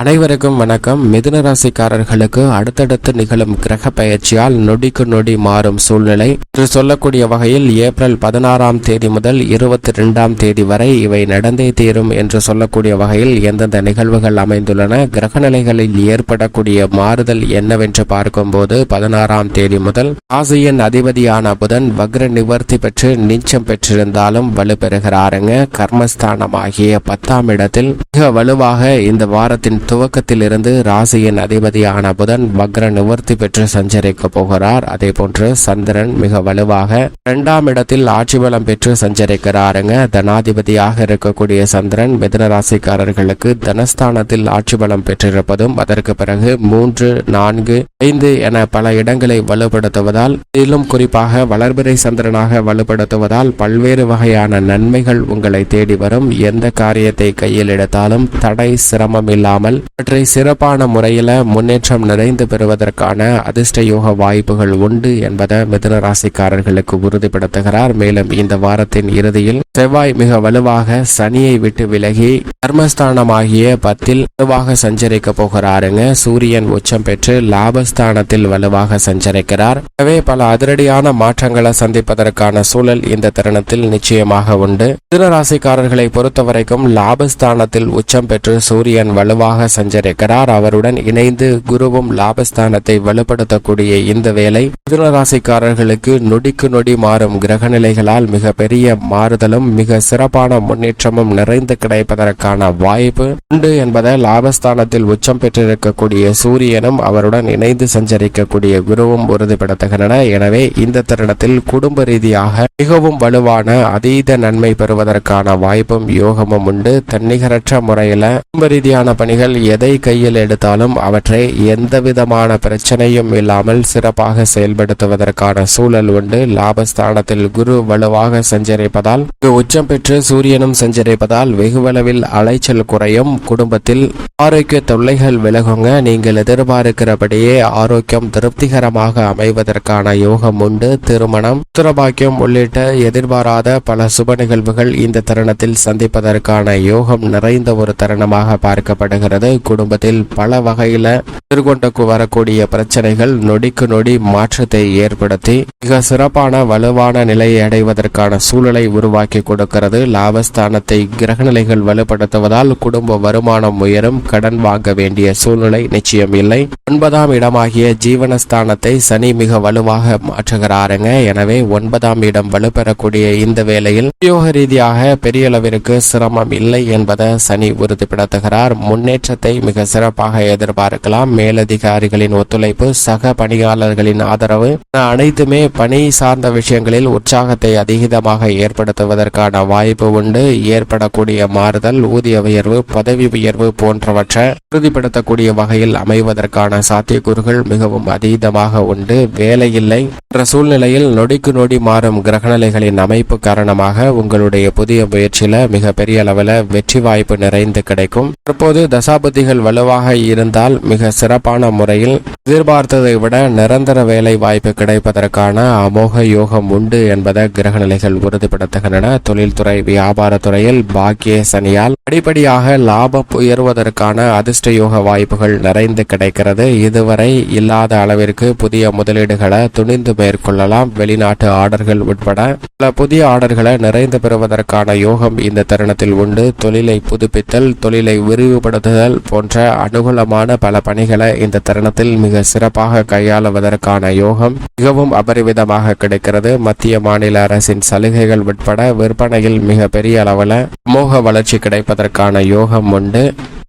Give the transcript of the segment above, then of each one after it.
அனைவருக்கும் வணக்கம். மிதுன ராசிக்காரர்களுக்கு அடுத்தடுத்து நிகழும் கிரக பயிற்சியால் நொடிக்கு நொடி மாறும் சூழ்நிலை. என்று சொல்லக்கூடிய வகையில் ஏப்ரல் பதினாறாம் தேதி முதல் இருபத்தி ரெண்டாம் தேதி வரை இவை நடந்தே தீரும் என்று சொல்லக்கூடிய வகையில் எந்தெந்த நிகழ்வுகள் அமைந்துள்ளன கிரக நிலைகளில் ஏற்படக்கூடிய மாறுதல் என்னவென்று பார்க்கும்போது பதினாறாம் தேதி முதல் ராசியின் அதிபதியான புதன் வக்ர நிவர்த்தி பெற்று நீச்சம் பெற்றிருந்தாலும் வலுப்பெறுகிறாருங்க கர்மஸ்தானமாகிய பத்தாம் இடத்தில் மிக வலுவாக இந்த வாரத்தின் துவக்கத்திலிருந்து ராசியின் அதிபதியான புதன் வக்ர நிவர்த்தி பெற்று சஞ்சரிக்க போகிறார். அதே போன்று சந்திரன் மிக வலுவாக இரண்டாம் இடத்தில் ஆட்சி பலம் பெற்று சஞ்சரிக்கிறாருங்க. தனாதிபதியாக இருக்கக்கூடிய சந்திரன் மிதன ராசிக்காரர்களுக்கு தனஸ்தானத்தில் ஆட்சி பலம் பெற்றிருப்பதும் அதற்கு பிறகு மூன்று நான்கு ஐந்து என பல இடங்களை வலுப்படுத்துவதால் இதிலும் குறிப்பாக வளர்பிறை சந்திரனாக வலுப்படுத்துவதால் பல்வேறு வகையான நன்மைகள் உங்களை தேடி வரும். எந்த காரியத்தை கையில் எடுத்தாலும் தடை சிரமம் இல்லாமல் அவற்றை சிறப்பான முறையில் முன்னேற்றம் நிறைந்து பெறுவதற்கான அதிர்ஷ்ட யோக வாய்ப்புகள் உண்டு என்பதை மிதுன ராசிக்காரர்களுக்கு உறுதிப்படுத்துகிறார். மேலும் இந்த வாரத்தின் இறுதியில் செவ்வாய் மிக வலுவாக சனியை விட்டு விலகி கர்மஸ்தானமாகிய பத்தில் வலுவாக சஞ்சரிக்க போகிறாருங்க. சூரியன் உச்சம் பெற்று லாபஸ்தானத்தில் வலுவாக சஞ்சரிக்கிறார். எனவே பல அதிரடியான மாற்றங்களை சந்திப்பதற்கான சூழல் இந்த தருணத்தில் நிச்சயமாக உண்டு. மிதுன ராசிக்காரர்களை பொறுத்தவரைக்கும் லாபஸ்தானத்தில் உச்சம் பெற்று சூரியன் வலுவாக சஞ்சரிக்கிறார். அவருடன் இணைந்து குருவும் லாபஸ்தானத்தை வலுப்படுத்தக்கூடிய இந்த வேலை மிதுன ராசிக்காரர்களுக்கு நொடிக்கு நொடி மாறும் கிரக நிலைகளால் மிக பெரிய மாறுதலும் மிக சிறப்பான முன்னேற்றமும் நிறைந்து கிடைப்பதற்கான வாய்ப்பு உண்டு என்பதை லாபஸ்தானத்தில் உச்சம் பெற்றிருக்கக்கூடிய சூரியனும் அவருடன் இணைந்து சஞ்சரிக்கக்கூடிய குருவும் உறுதிப்படுத்துகின்றன. எனவே இந்த தருணத்தில் குடும்ப ரீதியாக மிகவும் வலுவான அதீத நன்மை பெறுவதற்கான வாய்ப்பும் யோகமும் உண்டு. தன்னிகரற்ற முறையில குடும்ப ரீதியான பணிகள் எதை கையில் எடுத்தாலும் அவற்றை எந்த விதமான பிரச்சனையும் இல்லாமல் சிறப்பாக செயல்படுத்துவதற்கான சூழல் உண்டு. லாபஸ்தானத்தில் குரு வலுவாக சஞ்சரிப்பதால் உச்சம் பெற்று சூரியனும் சஞ்சரிப்பதால் வெகுவளவில் அலைச்சல் குறையும். குடும்பத்தில் ஆரோக்கிய தொல்லைகள் விலகுங்க. நீங்கள் எதிர்பார்க்கிறபடியே ஆரோக்கியம் திருப்திகரமாக அமைவதற்கான யோகம் உண்டு. திருமணம் சுரபாக்கியம் உள்ளிட்ட எதிர்பாராத பல சுப நிகழ்வுகள் இந்த தருணத்தில் சந்திப்பதற்கான யோகம் நிறைந்த ஒரு தருணமாக பார்க்கப்படுகிறது. குடும்பத்தில் பல வகையில எதிர்கொண்டு வரக்கூடிய பிரச்சனைகள் நொடிக்கு நொடி மாற்றத்தை ஏற்படுத்தி மிக சிறப்பான வலுவான நிலையை அடைவதற்கான சூழலை உருவாக்கி கொடுக்கிறது. லாபஸ்தானத்தை கிரகநிலைகள் வலுப்படுத்துவதால் குடும்ப வருமானம் உயரும். கடன் வாங்க வேண்டிய சூழ்நிலை நிச்சயம் இல்லை. ஒன்பதாம் இடமாகிய ஜீவனஸ்தானத்தை சனி மிக வலுவாக மாற்றுகிறாருங்க. எனவே ஒன்பதாம் இடம் வலுப்பெறக்கூடிய இந்த வேளையில் உத்தியோக ரீதியாக பெரிய அளவிற்கு சிரமம் இல்லை என்பதை சனி உறுதிப்படுத்துகிறார். முன்னேற்ற மாற்றத்தை மிக சிறப்பாக எதிர்பார்க்கலாம். மேலதிகாரிகளின் ஒத்துழைப்பு சக பணியாளர்களின் ஆதரவு அனைத்துமே பணி சார்ந்த விஷயங்களில் உற்சாகத்தை அதிகமாக ஏற்படுத்துவதற்கான வாய்ப்பு உண்டு. ஏற்படக்கூடிய மாறுதல் ஊதிய உயர்வு பதவி உயர்வு போன்றவற்றை உறுதிப்படுத்தக்கூடிய வகையில் அமைவதற்கான சாத்தியக்கூறுகள் மிகவும் அதீதமாக உண்டு. வேலையில்லை என்ற சூழ்நிலையில் நொடிக்கு நொடி மாறும் கிரகநிலைகளின் அமைப்பு காரணமாக உங்களுடைய புதிய முயற்சியில மிக பெரிய அளவில் வெற்றி வாய்ப்பு நிறைந்து கிடைக்கும். தற்போது தசாபதிகள் வலுவாக இருந்தால் மிக சிறப்பான முறையில் எதிர்பார்த்ததை விட நிரந்தர வேலை வாய்ப்பு கிடைப்பதற்கான அமோக யோகம் உண்டு என்பதை கிரகநிலைகள் உறுதிப்படுத்துகின்றன. தொழில்துறை வியாபாரத்துறையில் பாக்கிய சனியால் படிப்படியாக லாபம் உயர்வதற்கான அதிர்ஷ்ட யோக வாய்ப்புகள் நிறைந்து கிடைக்கிறது. இதுவரை இல்லாத அளவிற்கு புதிய முதலீடுகளை துணிந்து மேற்கொள்ளலாம். வெளிநாட்டு ஆர்டர்கள் உட்பட பல புதிய ஆர்டர்களை நிறைந்து பெறுவதற்கான யோகம் இந்த தருணத்தில் உண்டு. தொழிலை புதுப்பித்தல் தொழிலை விரிவுபடுத்துதல் போன்ற அனுகூலமான பல பணிகளை இந்த தருணத்தில் மிக சிறப்பாக கையாளுவதற்கான யோகம் மிகவும் அபரிவிதமாக கிடைக்கிறது. மத்திய மாநில அரசின் சலுகைகள் உட்பட விற்பனையில் மிக பெரிய அளவில் சமூக வளர்ச்சி கிடைப்பதற்கான யோகம் உண்டு.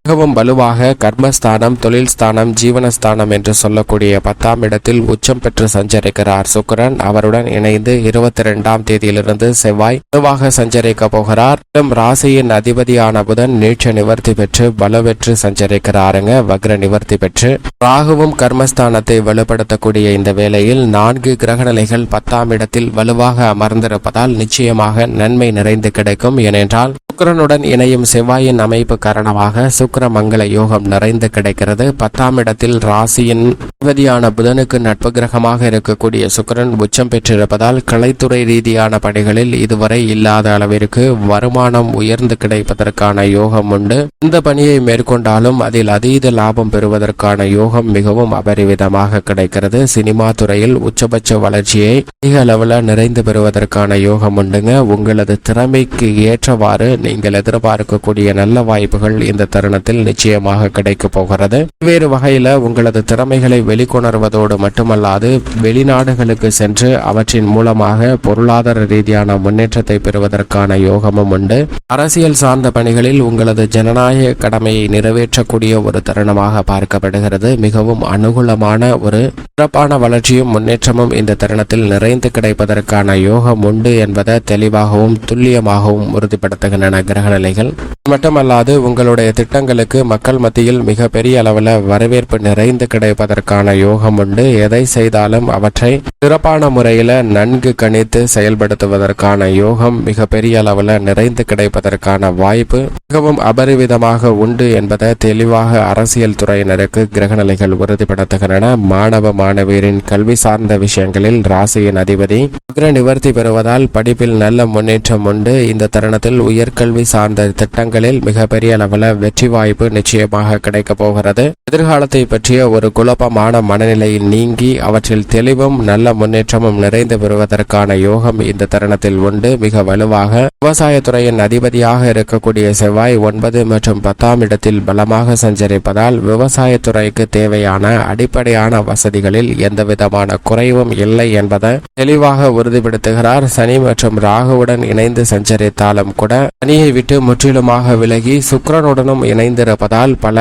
மிகவும் வலுவாக கர்மஸ்தானம் தொழில் ஸ்தானம் ஜீவனஸ்தானம் என்று சொல்லக்கூடிய பத்தாம் இடத்தில் உச்சம் பெற்று சஞ்சரிக்கிறார் சுக்கரன். அவருடன் இணைந்து இருபத்தி ரெண்டாம் தேதியிலிருந்து செவ்வாய் வலுவாக சஞ்சரிக்க போகிறார். மேலும் ராசியின் அதிபதியான புதன் நீட்ச நிவர்த்தி பெற்று வலுவெற்று சஞ்சரிக்கிறாருங்க வக்ர நிவர்த்தி பெற்று ராகுவும் கர்மஸ்தானத்தை வலுப்படுத்தக்கூடிய இந்த வேளையில் நான்கு கிரகநிலைகள் பத்தாம் இடத்தில் வலுவாக அமர்ந்திருப்பதால் நிச்சயமாக நன்மை நிறைந்து கிடைக்கும். ஏனென்றால் சுக்கிரனுடன் இணையும் செவ்வாயின் அமைப்பு காரணமாக சுக்கர மங்கள யோகம் நிறைந்து கிடைக்கிறது. பத்தாம் இடத்தில் ராசியின் அதிபதியான புதனுக்கு நட்பு கிரகமாக இருக்கக்கூடிய சுக்கரன் உச்சம் பெற்றிருப்பதால் கலைத்துறை ரீதியான பணிகளில் இதுவரை இல்லாத அளவிற்கு வருமானம் உயர்ந்து கிடைப்பதற்கான யோகம் உண்டு. இந்த பணியை மேற்கொண்டாலும் அதில் அதீத லாபம் பெறுவதற்கான யோகம் மிகவும் அபரிவிதமாக கிடைக்கிறது. சினிமா துறையில் உச்சபட்ச வளர்ச்சியை அதிக அளவில் நிறைந்து பெறுவதற்கான யோகம் உண்டுங்க. உங்களது திறமைக்கு ஏற்றவாறு நீங்கள் எதிர்பார்க்கக்கூடிய நல்ல வாய்ப்புகள் இந்த தருணத்தில் நிச்சயமாக கிடைக்க போகிறது. வேறு வகையில உங்களது திறமைகளை வெளிக்கொணர்வதோடு மட்டுமல்லாது வெளிநாடுகளுக்கு சென்று அவற்றின் மூலமாக பொருளாதார ரீதியான முன்னேற்றத்தை பெறுவதற்கான யோகமும் உண்டு. அரசியல் சார்ந்த பணிகளில் உங்களது ஜனநாயக கடமையை நிறைவேற்றக்கூடிய ஒரு தருணமாக பார்க்கப்படுகிறது. மிகவும் அனுகூலமான ஒரு சிறப்பான வளர்ச்சியும் முன்னேற்றமும் இந்த தருணத்தில் நிறைந்து கிடைப்பதற்கான யோகம் உண்டு என்பதை தெளிவாகவும் துல்லியமாகவும் உறுதிப்படுத்துகின்றன. கிரகநிலைகள். மட்டுமல்லாது உங்களுடைய திட்டங்களுக்கு மக்கள் மத்தியில் மிக பெரிய அளவில் வரவேற்பு நிறைந்து கிடைப்பதற்கான யோகம் உண்டு. எதை செய்தாலும் அவற்றை சிறப்பான முறையில் நன்கு கணித்து செயல்படுத்துவதற்கான யோகம் மிக பெரிய அளவில் நிறைந்து கிடைப்பதற்கான வாய்ப்பு மிகவும் அபரிவிதமாக உண்டு என்பதை தெளிவாக அரசியல் துறையினருக்கு கிரகநிலைகள் உறுதிப்படுத்துகின்றன. மாணவ மாணவியரின் கல்வி சார்ந்த விஷயங்களில் ராசியின் அதிபதி அக்ர நிவர்த்தி பெறுவதால் படிப்பில் நல்ல முன்னேற்றம் உண்டு. இந்த தருணத்தில் உயர்கல்வி சார்ந்த திட்டங்களில் மிகப்பெரிய அளவில் வெற்றி வாய்ப்பு நிச்சயமாக கிடைக்க போகிறது. எதிர்காலத்தை பற்றிய ஒரு குழப்பமான மனநிலையில் நீங்கி அவற்றில் தெளிவும் நல்ல முன்னேற்றமும் நிறைந்து பெறுவதற்கான யோகம் இந்த தருணத்தில் உண்டு. மிக வலுவாக விவசாயத்துறையின் அதிபதியாக இருக்கக்கூடிய செவ்வாய் ஒன்பது மற்றும் பத்தாம் இடத்தில் பலமாக சஞ்சரிப்பதால் விவசாயத்துறைக்கு தேவையான அடிப்படையான வசதிகளில் எந்தவிதமான குறைவும் இல்லை என்பதை தெளிவாக உறுதிப்படுத்துகிறார். சனி மற்றும் ராகுவுடன் இணைந்து சஞ்சரித்தாலும் கூட சனியை விட்டு முற்றிலுமாக விலகி சுக்கரனுடனும் இணைந்திருப்பதால் பல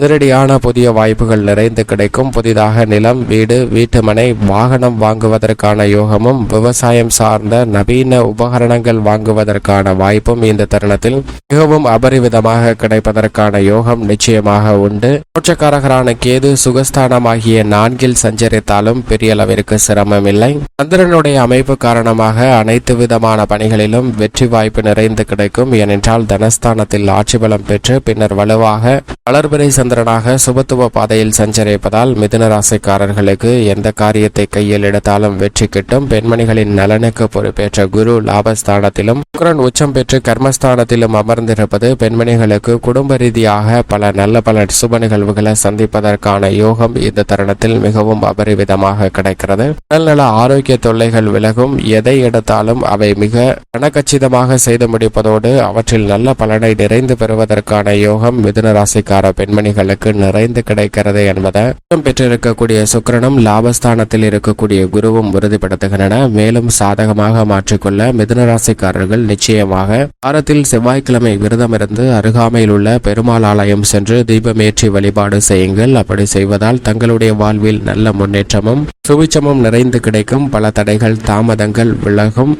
அதிரடியான புதிய வாய்ப்புகள் நிறைந்து கிடைக்கும். புதிதாக நிலம் வீடு வீட்டுமனை வாகனம் வாங்குவதற்கான யோகமும் விவசாயம் சார்ந்த நவீன உபகரணங்கள் வாங்குவதற்கான வாய்ப்பும் இந்த தருணத்தில் மிகவும் அபரிவிதமாக கிடைப்பதற்கான யோகம் நிச்சயமாக உண்டு. மோட்சக்காரகரான கேது சுகஸ்தானமாகிய நான்கில் சஞ்சரித்தாலும் பெரிய அளவிற்கு சிரமம் இல்லை சந்திரனுடைய அமைப்பு காரணமாக அனைத்து விதமான பணிகளிலும் வெற்றி வாய்ப்பு நிறைந்து கிடைக்கும். ஏனென்றால் தனஸ்தானத்தில் ஆட்சி பலம் பெற்று பின்னர் வலுவாக வளர்பிறை சந்திரனாக சுபத்துவ பாதையில் சஞ்சரிப்பதால் மிதுன ராசிக்காரர்களுக்கு எந்த காரியத்தை கையில் எடுத்தாலும் வெற்றி கிட்டும். பெண்மணிகளின் நலனுக்கு பொறுப்பேற்ற குரு லாபஸ்தானத்திலும் சுக்கரன் உச்சம் பெற்று கர்மஸ்தானத்திலும் அமர்ந்திருப்பது பெண்மணிகளுக்கு குடும்ப ரீதியாக பல நல்ல பல சுப நிகழ்வுகளை சந்திப்பதற்கான யோகம் இந்த தருணத்தில் மிகவும் அபரிவிதமாக கிடைக்கிறது. உடல்நல ஆரோக்கிய தொல்லைகள் விலகும். எதை எடுத்தாலும் அவை மிக கனக்கச்சிதமாக செய்து முடிப்பதோடு அவற்றில் நல்ல பலனை நிறைந்து பெறுவதற்கான யோகம் மிதுன ராசிக்கார பெண்மணிகள் பெண்மணிகளுக்கு நிறைந்து கிடைக்கிறது என்பதை பெற்றிருக்கக்கூடிய சுக்கிரனும் லாபஸ்தானத்தில் இருக்கக்கூடிய குருவும் உறுதிப்படுத்துகின்றன. மேலும் சாதகமாக மாற்றிக்கொள்ள மிதுன ராசிக்காரர்கள் நிச்சயமாக வாரத்தில் செவ்வாய்க்கிழமை விரதமிருந்து அருகாமையில் உள்ள பெருமாள் ஆலயம் சென்று தீபமேற்றி வழிபாடு செய்யுங்கள். அப்படி செய்வதால் தங்களுடைய வாழ்வில் நல்ல முன்னேற்றமும் சுபிச்சமும் நிறைந்து கிடைக்கும். பல தடைகள் தாமதங்கள் விலகும்.